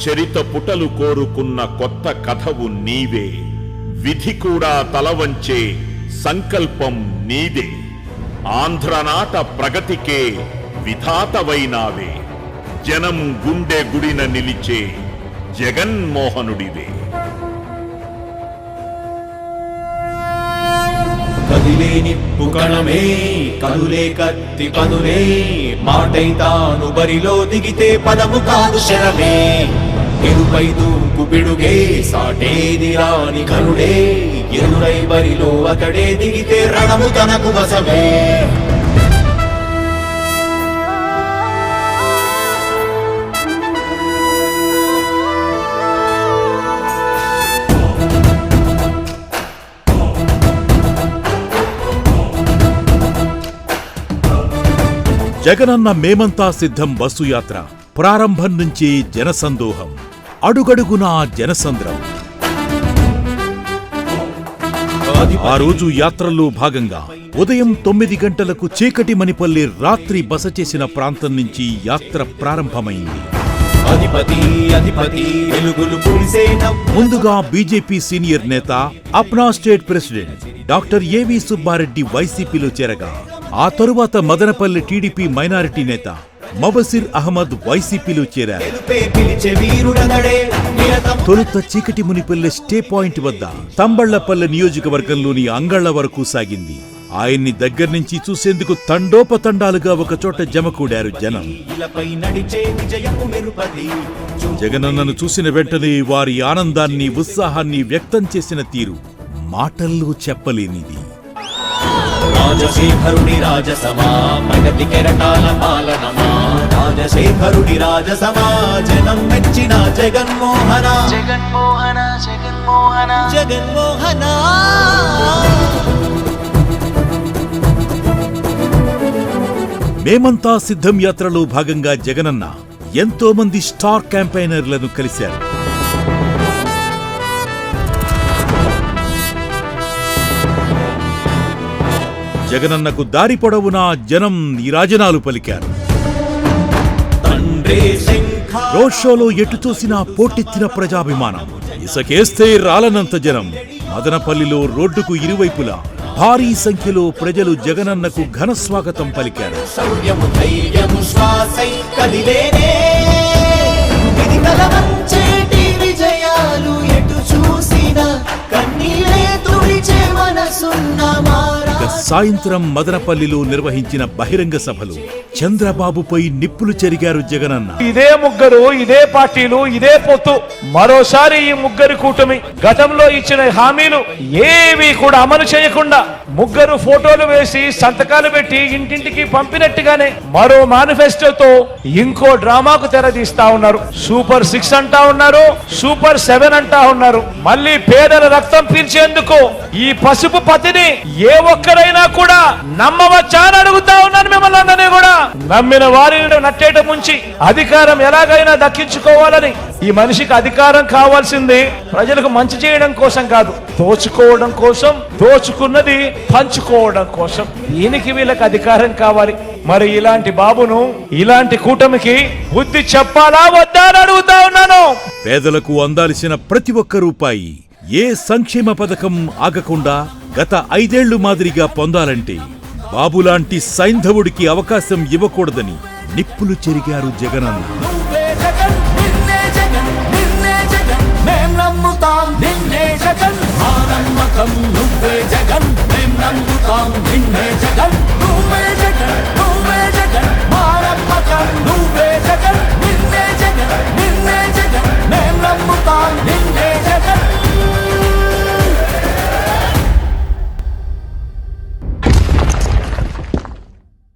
చరిత పుటలు కోరుకున్న కొత్త కథవు నీవే. విధి కూడా తలవంచే సంకల్పం నీదే. ఆంధ్రనాట ప్రగతికే విధాతవైనావే. జనం గుండె గుడిన నిలిచే జగన్మోహనుడివే. కదిలే నిప్పు కణమే కదులే కత్తి పదులే మాటై తాను బరిలో దిగితే పదము కాదు శరమే. ఎరుపై దూకు పిడుగే సాటేది రాని కనుడే ఎరుడై బరిలో అతడే దిగితే రణము తనకు వసమే జగనన్న మేమంతా సిద్ధం బస్సు యాత్ర. ప్రారంభం నుంచి జనసందోహం. అడుగడుగునా జనసంద్రం. ఆ రోజు యాత్రలో భాగంగా ఉదయం తొమ్మిది గంటలకు చీకటి మణిపల్లి రాత్రి బస చేసిన ప్రాంతం నుంచి యాత్ర ప్రారంభమైంది. ముందుగా బీజేపీ సీనియర్ నేత అప్నా స్టేట్ ప్రెసిడెంట్ డాక్టర్ ఏవి సుబ్బారెడ్డి వైసీపీలో చేరగా ఆ తరువాత మదనపల్లి టీడీపీ మైనారిటీ నేత మబసిర్ అహ్మద్ వైసీపీలో చేరారు. తొలుత చీకటి మునిపల్లె స్టే పాయింట్ వద్ద తంబళ్ళపల్లె నియోజకవర్గంలోని అంగళ్ళ వరకు సాగింది. ఆయన్ని దగ్గర నుంచి చూసేందుకు తండోపతండాలుగా ఒకచోట జమకూడారు జనం. జగనన్నను చూసిన వెంటనే వారి ఆనందాన్ని ఉత్సాహాన్ని వ్యక్తం చేసిన తీరు మాటల్లో చెప్పలేనిది. రాజశేఖరుడి రాజసమా ప్రగతి కెరటాల పాలనమా? రాజశేఖరుడి రాజసమా జనం మెచ్చిన జగన్మోహన. జగన్మోహన జగన్మోహన. జగన్మోహన. మేమంతా సిద్ధం యాత్రలో భాగంగా జగనన్న ఎంతో మంది స్టార్ క్యాంపైనర్లను కలిశారు. జగనన్నకు దారి పొడవునా జనం నీరాజనాలు పలికారు. రోడ్ షోలో ఎటు చూసినా పోటెత్తిన ప్రజాభిమానం. ఇసకేస్తే రాలనంత జనం. మదనపల్లిలో రోడ్డుకు ఇరువైపులా భారీ సంఖ్యలో ప్రజలు జగనన్నకు ఘన స్వాగతం పలికారు. ఇక సాయంత్రం మదనపల్లిలో నిర్వహించిన బహిరంగ సభలు. చంద్రబాబుపై నిప్పులు చెరిగారు జగనన్న. ఇదే ముగ్గురు ఇదే పార్టీలు ఇదే పొత్తు. మరోసారి ఈ ముగ్గురు కూటమి గతంలో ఇచ్చిన హామీలు ఏవి కూడా అమలు చేయకుండా ముగ్గురు ఫోటోలు వేసి సంతకాలు పెట్టి ఇంటింటికి పంపినట్టుగానే మరో మేనిఫెస్టోతో ఇంకో డ్రామాకు తెరదీస్తా ఉన్నారు. సూపర్ సిక్స్ అంటా ఉన్నారు సూపర్ సెవెన్ అంటా ఉన్నారు. మళ్ళీ పేదల రక్తం పీల్చేందుకు ఈ పసుపు పతిని ఏ ఒక్కరైనా కూడా నమ్మవచ్చా అని అడుగుతా ఉన్నాను మిమ్మల్ని అందరినీ కూడా. నమ్మిన వారిని నట్టేట ముంచి అధికారం ఎలాగైనా దక్కించుకోవాలని ఈ మనిషికి అధికారం కావాల్సింది ప్రజలకు మంచి చేయడం కోసం కాదు. దోచుకోవడం కోసం దోచుకున్నది పంచుకోవడం కోసం. దీనికి వీళ్ళకి అధికారం కావాలి. మరి ఇలాంటి బాబును ఇలాంటి కూటమికి బుద్ధి చెప్పాలా వద్దా అని అడుగుతా ఉన్నాను. పేదలకు అందాల్సిన ప్రతి ఒక్క రూపాయి ఏ సంక్షేమ పథకం ఆగకుండా గత ఐదేళ్ళు మాదిరిగా పొందాలంటే బాబులాంటి సైంధవుడికి అవకాశం ఇవ్వకూడదని నిప్పులు చెరిగారు జగనన్న. నువ్వే జగన్ నువ్వే జగన్ నువ్వే జగన్. మారమ్మ నువ్వే జగన్ నిన్నే జగన్ నిన్నే జగన్. నేను నమ్ముతాను